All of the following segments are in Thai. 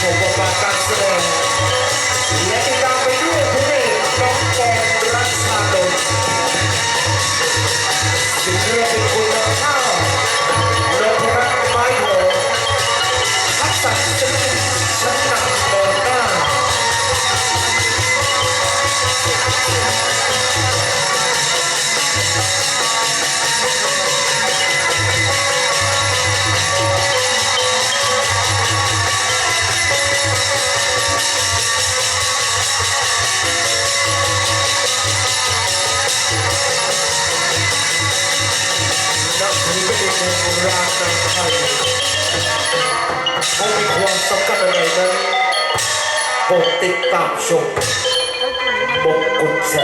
ผมบอกาการแสดงและติดตามไปด้วย ลาในไทยคงมีความสำคัญอะไรนั้นโปรติดตามชมบกกุญแจ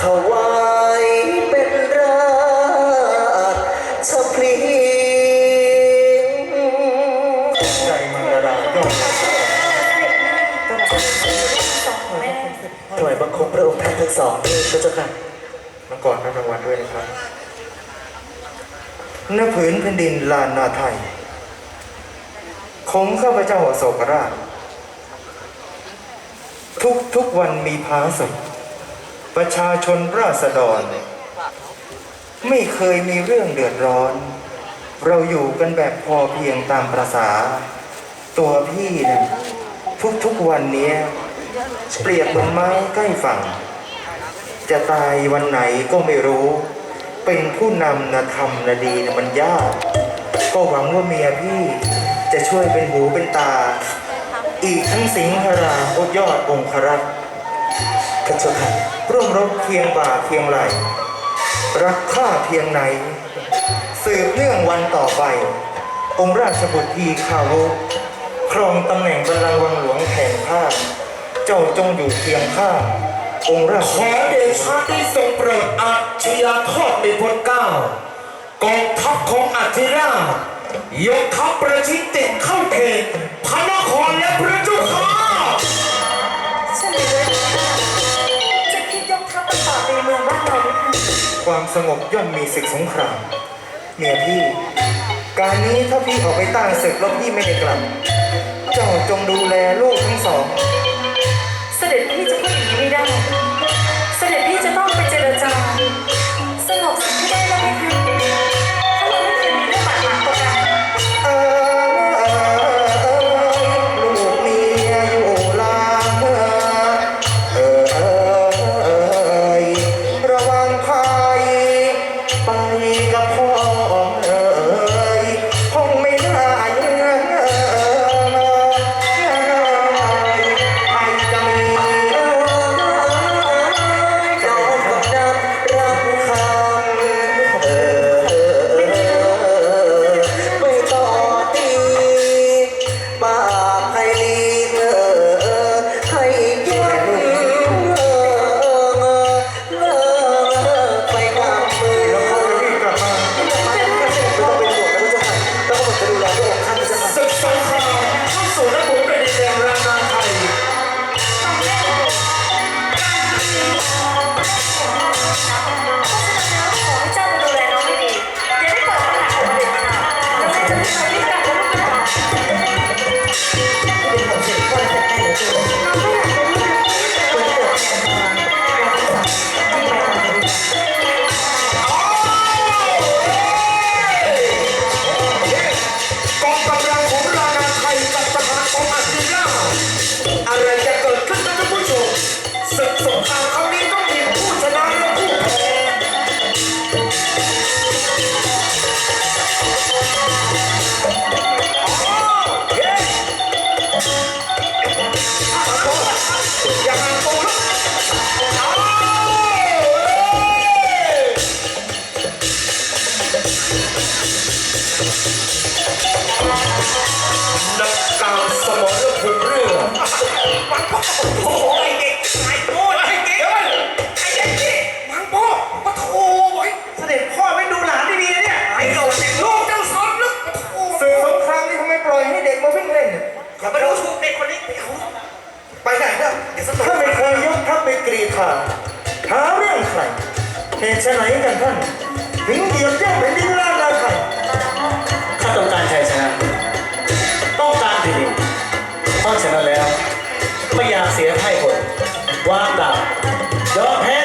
ถวายเป็นราชพลีใจมังกราก็ถวายบังคมพระองค์ท่านทั้งสองด้วยพระเจ้าค่ะมาก่อนรับรางวัลด้วยนะครับณผืนแผ่นดินลานนาไทย ของข้าพเจ้าโศกราช ทุกทุกวันมีพาสุข ประชาชนราษฎร ไม่เคยมีเรื่องเดือดร้อน เราอยู่กันแบบพอเพียงตามประษา ตัวพี่เนี่ยทุกทุกๆวันเนี้ยเปรียบเหมือนไม้ใกล้ฝั่ง จะตายวันไหนก็ไม่รู้ เป็นผู้นำนะทำนะดีนะมันยาก ก็หวังว่าเมียพี่จะช่วยเป็นหูเป็นตา อีกทั้งสิงหราโอดยอดองครักษ์พระเจ้าค่ะ ร่วมรบเคียงบ่าเคียงไหล รักข้าเพียงไหน สืบเนื่องวันต่อไป องค์ราชบุตรทีข่าวกครองตำแหน่งบัลลังก์วังหลวงแห่งข้าเจ้าจงอยู่เคียงข้าองค์ราชขอเดชะที่ทรงโปรดอาชญาทอดในพลเกล้ากองทัพของอัธิราชยกทัพประชิดติดเข้าเขตพระนครและพระเจ้าค่ะ ความสงบย่อมมีศึกสงคราม เมียพี่ การนี้ถ้าพี่ออกไปตั้งศึกแล้วพี่ไม่ได้กลับ เจ้าจงดูแลลูกทั้งสอง เสด็จพี่จะพูดอย่างนี้ไม่ได้ มาวิ่งเล่นเนี่ยอย่าไปดูถูกเด็กคนนี้ไปเอาไปไหนเนี่ยเดี๋ยวสนุกถ้าไม่เคยยกทัพไปกรีธาหาเรื่องใครเหตุไฉนกันท่านถึงเหยียบย่ำแผ่นดินล่างนาไทยข้าต้องการชัยชนะต้องการแผ่นดินเพราะฉะนั้นแล้ว ไม่อยากเสียไพ่ผลวางดาบยอมแพ้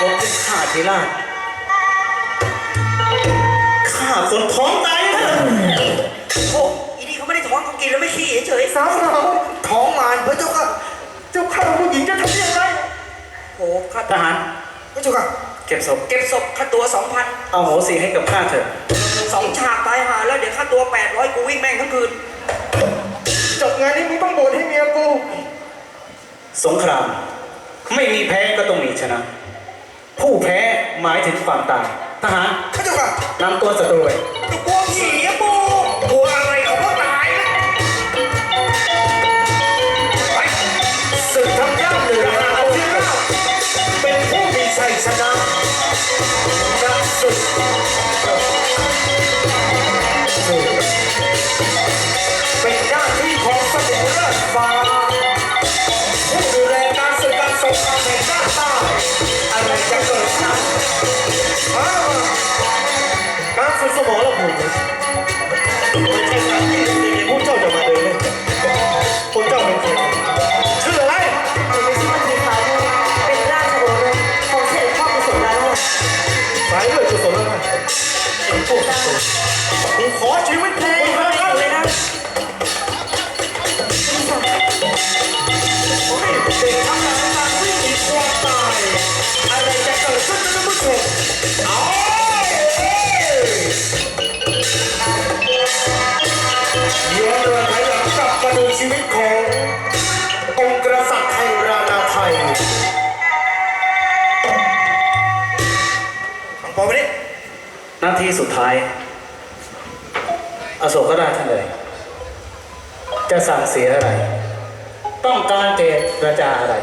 ายชาติตะกบที่ฆ่าทีราชฆ่าคนท้องตายนะโอ้อีนี่เขาไม่ได้ท้องเขากินแล้วไม่ขี้เฉยสาวสาวท้องมารพระเจ้าค่ะเจ้าข้าผู้หญิงจะทำยังไงๆโอ้ค่าทหารพระเจ้าค่ะเก็บศพเก็บศพค่าตัวสองพันเอาโหสีให้กับข้าเถอะสองฉากตายหาแล้วเดี๋ยวค่าตัวแปดร้อยกูวิ่งแม่งทั้งคืนจบงานนี้มึงต้องบวชให้เมียกู สงคราม ไม่มีแพ้ก็ต้องมีชนะ ผู้แพ้หมายถึงความตาย ทหารพระเจ้าค่ะนำตัวศัตรูไปกูกลัวผีอะปูกลัวอะไรเขาก็ตายนะไปศึกทำย่ำเหนือเอาที่ราบเป็นผู้มีชัยชนะนักศึก สมองระภูมิไม่ ย้อนเดินถอยหลังกับมาดูชีวิตของ องค์กษัตริย์ไทยรานาไทยฟังพอไปดิหน้าที่สุดท้าย อโศกราชท่านเลย จะสั่งเสียอะไร ต้องการเจรจาอะไร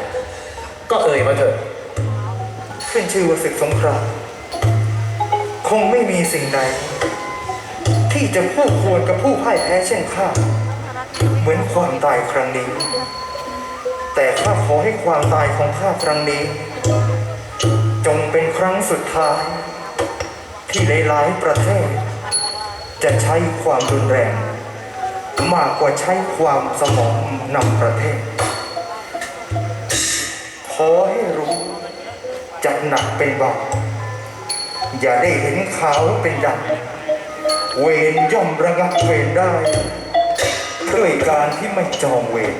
ก็เอ่ยมาเถอะขึ้นชื่อว่าศึกสงครามคงไม่มีสิ่งใด ที่จะคู่ควรกับผู้พ่ายแพ้เช่นข้า เหมือนความตายครั้งนี้ แต่ข้าขอให้ความตายของข้าครั้งนี้ จงเป็นครั้งสุดท้าย ที่หลายๆประเทศ จะใช้ความรุนแรง มากกว่าใช้ความสมองนำประเทศ ขอให้รู้จะหนักเป็นเบาอย่าได้เห็นขาวเป็นดำ เวรย่อมระงับเวรได้ ด้วยการที่ไม่จองเวร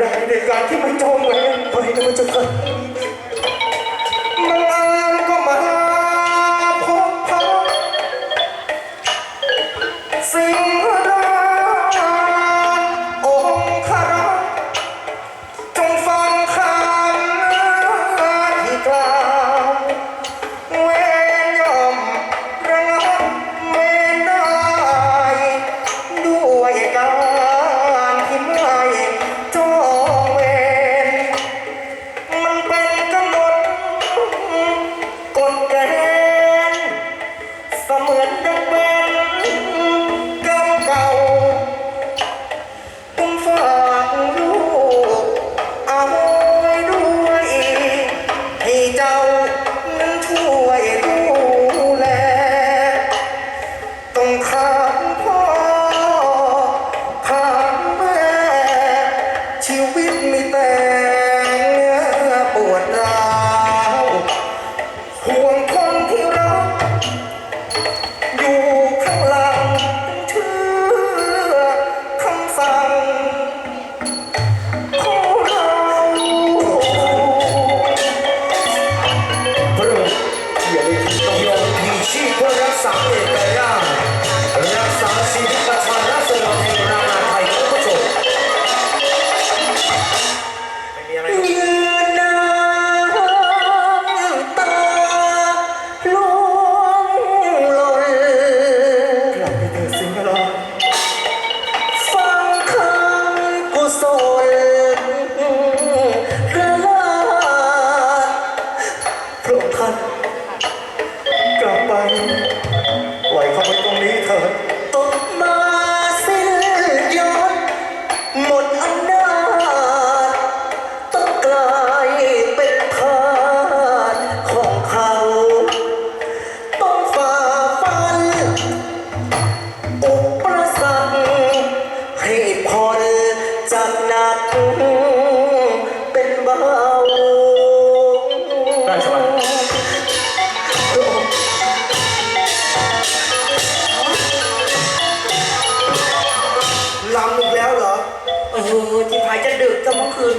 ได้ในการที่ไม่จองเวรไปนะพระเจ้าค่ะ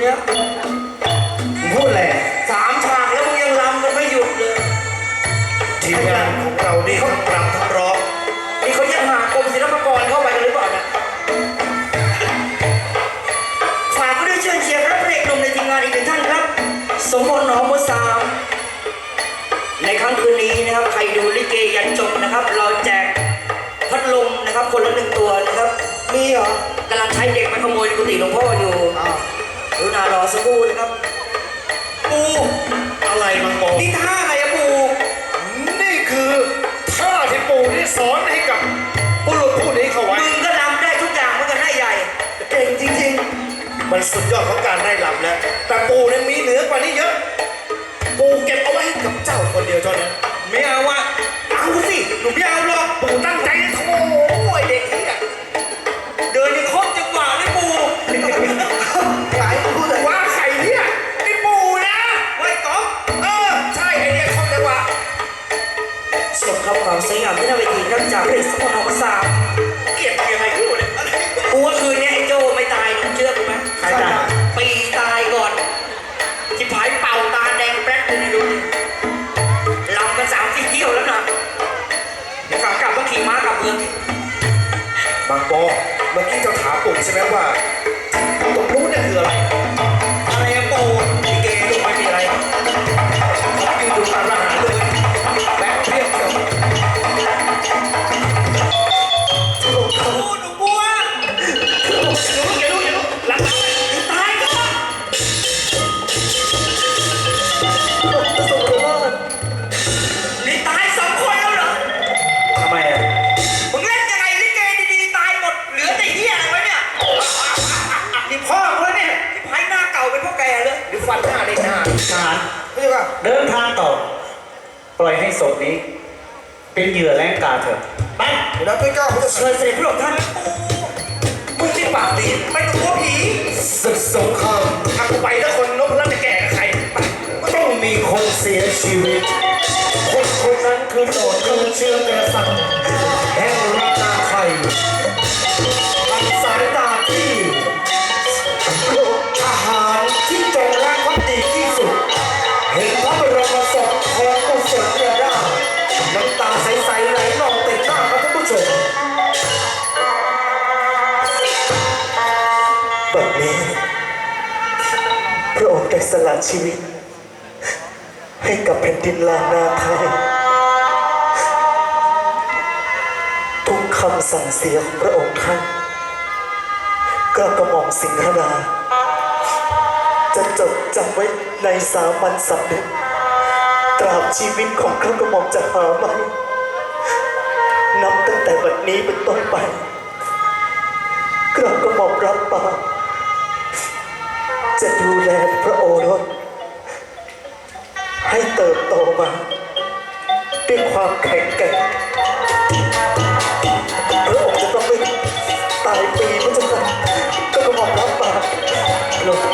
เมื่อคืนเนี้ยพูดแหละสามฉากแล้วมึงยังรำกันไม่หยุดเลย ทีมงานของเรานี่ทั้งรำทั้งร้องนี่เขายังหากรมศิลปากรเข้าไปกันหรือเปล่าเนี่ยฝากก็ด้วยเชิญเชียร์พระพระเอกหนุ่มในทีมงานอีกหนึ่งท่านครับ สมพลหนองบัวสาม ในค่ำคืนนี้นะครับ ใครดูลิเกยันจบนะครับ เราแจกพัดลมนะครับ คนละหนึ่งตัวนะครับ มีเหรอกำลังใช้เด็กไปขโมยในกุฏิหลวงพ่ออยู่อ้าว กรุณารอสักครู่นะครับ ปูอะไรมังโปนี่ท่าอะไรอะปูนี่คือท่าที่ปู่ที่สอนให้กับบุรุษผู้นี้เขาไว้ มึงก็รำได้ทุกอย่างเหมือนกันได้ใหญ่ เก่งจริงมันสุดยอดของการได้รำแล้วแต่ปู่เนี่ยมีเหนือกว่านี้เยอะ ปู่เก็บเอาไว้ให้กับเจ้าคนเดียวเท่านั้นไม่เอาอะเอาสิหนูไม่เอาหรอกปู่ตั้งใจนะโถ่ ชมครับความสวยงามที่หน้าเวทีครับจากเพลงสมองของสามเกลียดยังไงกูเนี่ยกูว่าคืนนี้ไอ้โจไม่ตายหนูเชื่อกูไหมใครตายปีตายก่อนที่ผายเป่าตาแดงแป๊ดเลยนะดูดิลำกันสามสี่เที่ยวแล้วนะเดี๋ยวขากลับต้องขี่ม้ากลับเมืองบางปอเมื่อกี้เจ้าถามปู่ใช่ไหมว่า เชิญเสด็จพระองค์ท่านมึงที่ปากดีไม่ต้องกลัวผีศึกสงครามถ้ากูไปถ้าคนนพรัตน์จะแก่กับใครไปต้องมีคนเสียชีวิต คนคนนั้นคือโดดคือเชื้อกษัตริย์ ชีวิต ให้กับแผ่นดินลานนาไทยทุกคำสั่งเสียของพระองค์ท่านก็กระหม่อมสิงหราจะจดจำไว้ในสามัญสำนึกตราบชีวิตของข้ากระหม่อมจะหาไม่นับตั้งแต่บัดนี้เป็นต้นไปกระกระหม่อมรับปากจะดูแลพระโอรส เติบโตมาด้วยความแข็งแกร่งพระองจะต้องไปตายปีมันเจ้าค่ะก็ต้องรับปาก